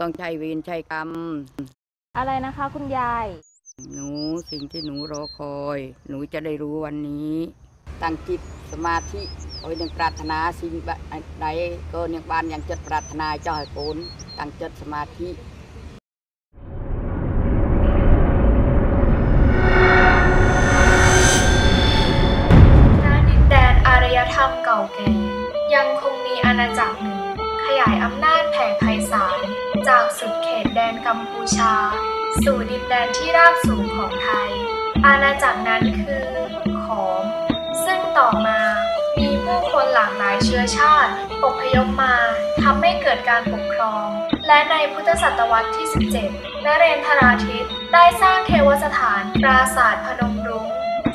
ต้องใช้เวรใช้กรรม อะไรนะคะคุณยาย หนูสิ่งที่หนูรอคอย หนูจะได้รู้วันนี้ ตั้งจิตสมาธิเอาไว้ยังปรารถนาสิ่งใดก็ยังบานยังจิตปรารถนาเจ้าให้ผลตั้งจิตสมาธิ สู่ดินแดนที่ราบสูงของไทย อาณาจักรนั้นคือขอม ซึ่งต่อมามีผู้คนหลากหลายเชื้อชาติอพยพมาทำให้เกิดการปกครอง และในพุทธศตวรรษที่ 17นเรนทราทิตได้สร้างเทวสถานปราสาทพนมรุ้ง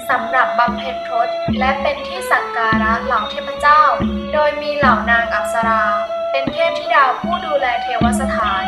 สำหรับบำเพ็ญพรตและเป็นที่สักการะเหล่าเทพเจ้า โดยมีเหล่านางอัปสรา เป็นเทพธิดาผู้ดูแลเทวสถาน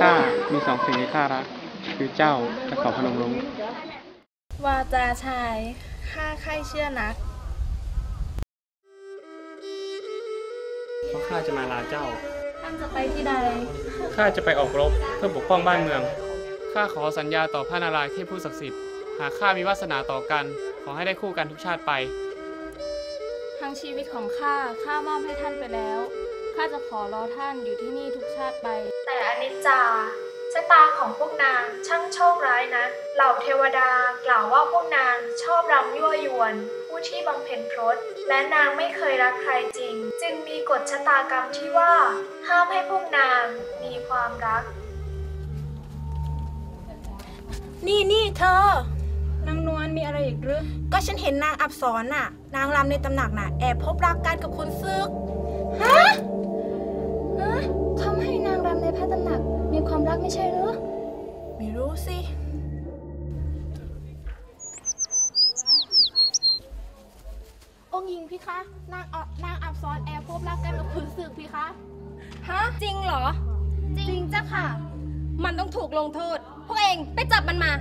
ข้ามีสองสิ่งที่ข้ารัก คือเจ้าและเขาพนมรุ้งวาจาชายข้าใครเชื่อนัก เพราะข้าจะมาลาเจ้า ท่านจะไปที่ใด ข้าจะไปออกรบเพื่อปกป้องบ้านเมือง ข้าขอสัญญาต่อพระนารายณ์เทพผู้ศักดิ์สิทธิ์ หากข้ามีวาสนาต่อกัน ขอให้ได้คู่กันทุกชาติไป ทั้งชีวิตของข้า ข้ามอบให้ท่านไปแล้ว ข้าจะขอรอท่านอยู่ที่นี่ทุกชาติไปแต่อ นิจจาชะตาของพวกนางช่างโชคร้ายนะ เหล่าเทวดากล่าวว่าพวกนางชอบรำยั่วยวน ผู้ที่บำเพ็ญพรตและนางไม่เคยรักใครจริง จึงมีกฎชะตากรรมที่ว่า ห้ามให้พวกนางมีความรัก นี่นี่เธอนางนวลมีอะไรอีกหรือก็ฉันเห็นนางอับสรน่ะ นางรำในตำหนักน่ะ แอบพบรักกันกับคุณซึก ฮะฮะทำให้ นางรำในพระตำหนักมีความรักไม่ใช่หรือไม่รู้สิ องค์หญิงพี่คะ นางอับนางอับซ้อนแอบพบรักกันกับคุณศึกพี่คะ ฮะ จริงเหรอ จริงจ้ะค่ะ มันต้องถูกลงโทษ พวกเองไปจับมันมา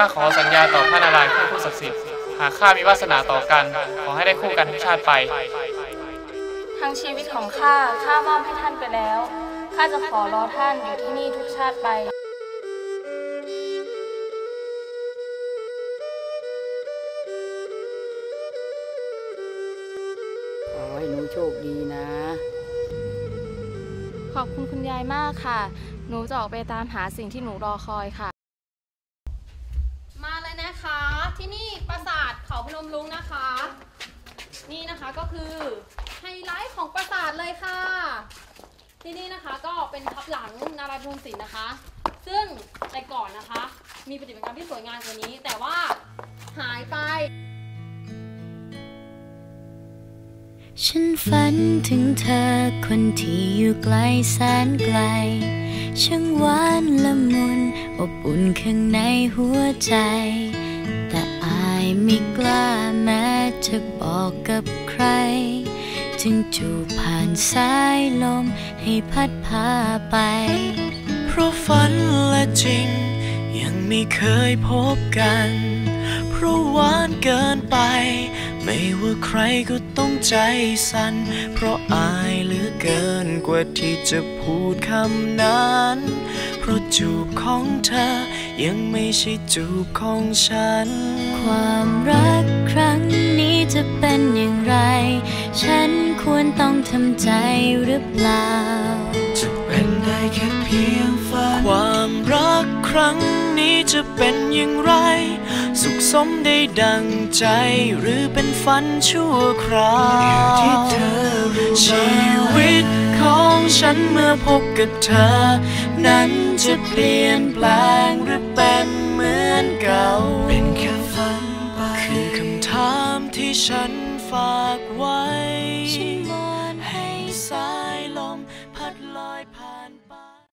ข้าขอสัญญาต่อพระนารายณ์เทพผู้ศักดิ์สิทธิ์หากข้ามีวาสนาต่อกัน ขอให้ได้คู่กันทุกชาติไป ทั้งชีวิตของข้าข้ามอบให้ท่านไปแล้วข้าจะขอรอท่านอยู่ที่นี่ทุกชาติไปขอให้หนูโชคดีนะ ขอบคุณคุณยายมากค่ะ หนูจะออกไปตามหาสิ่งที่หนูรอคอยค่ะ พนมรุ้งนะคะ นี่นะคะก็คือไฮไลท์ของปราสาทเลยค่ะ ที่นี่นะคะก็เป็นทับหลังนารายณ์พรหมศิลป์นะคะ ซึ่งแต่ก่อนนะคะ มีปฏิบัติการที่สวยงามกว่านี้ แต่ว่าหายไป ฉันฝันถึงเธอคนที่อยู่ไกลแสนไกล ช่างหวานละมุนอบอุ่นข้างในหัวใจ ไม่กล้าแม้เธอบอกกับใคร จึงจูบผ่านสายลมให้พัดพาไป เพราะฝันและจริง ยังไม่เคยพบกัน เพราะหวานเกินไป ไม่ว่าใครก็ต้องใจสั่น เพราะอายเหลือเกินกว่าที่จะพูดคำนั้น เพราะจูบของเธอ ยังไม่ใช่จูบของฉัน ความรักครั้งนี้จะเป็นอย่างไร ฉันควรต้องทำใจหรือเปล่า จะเป็นได้แค่เพียงฝัน ความรักครั้งนี้จะเป็นอย่างไร สุขสมได้ดังใจหรือเป็นฝันชั่วคราวอยู่ที่เธอชีวิต ของฉันเมื่อพบกับเธอ นั้นจะเปลี่ยนแปลงหรือเป็นเหมือนเก่า เป็นแค่ฝันไปคือคำถามที่ฉันฝากไว้